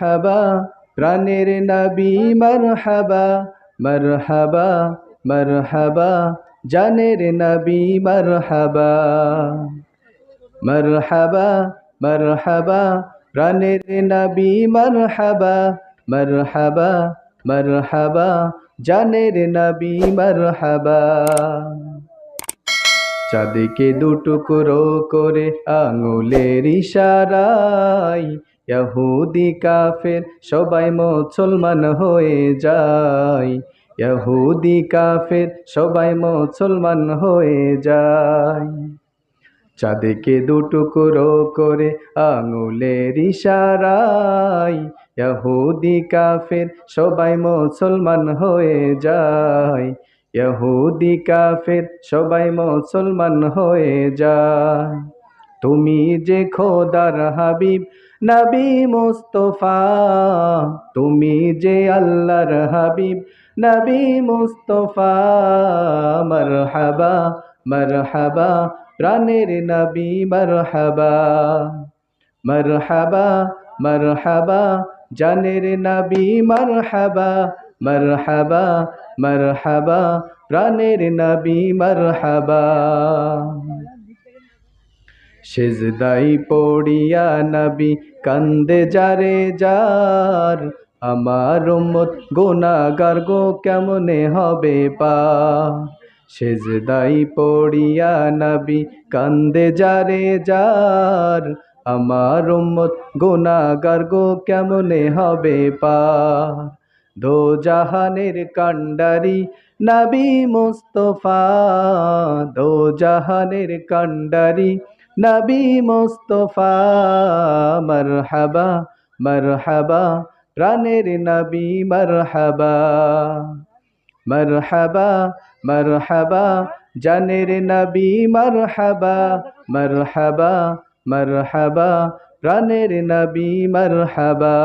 হাবা প্রাণের নবী মারহাবা মারহাবা মারহাবা, জানের নবী মারহাবা। মারহাবা মারহাবা, প্রাণের নবী মারহাবা মারহাবা মারহাবা, জানের নবী মারহাবা। চাঁদকে দুটুকরো করে আঙুলের ইশারায় ইহুদি কাফের সবাই মুসলমান হয়ে যায়। ইহুদি কাফের সবাই মুসলমান হয়ে যায়। চাঁদকে দুটুকরো করে আঙুলের ইশারায় ইহুদি কাফের সবাই মুসলমান হয়ে যায়। ইহুদি কাফের সবাই মুসলমান হয়ে যায়। তুমি যে খোদার হাবিব, নবী মুস্তফা। তুমি যে আল্লাহর হাবিব, নবী মুস্তফা। মারহাবা মারহাবা, প্রাণের নবী মারহাবা। মারহাবা মারহাবা, জানের নবী মারহাবা। মারহাবা মারহাবা, প্রাণের নবী মারহাবা। সেজদাই পড়িয়া নবী কান্দে যারে যার। আমার উম্মত গুনাহগার গো কেমনে হবে পা সেজদাই পড়িয়া নবী কান্দে যারে যার। আমার উম্মত গুনাহগার গো কেমনে হবে পা দো জাহানের কান্ডারি নবী মুস্তফা দো জাহানের কান্ডারি নবী মুস্তফা, মারহাবা মারহাবা, প্রাণের নবী, মারহাবা মারহাবা মারহাবা, জানের নবী, মারহাবা মারহাবা মারহাবা, প্রাণের নবী, মারহাবা।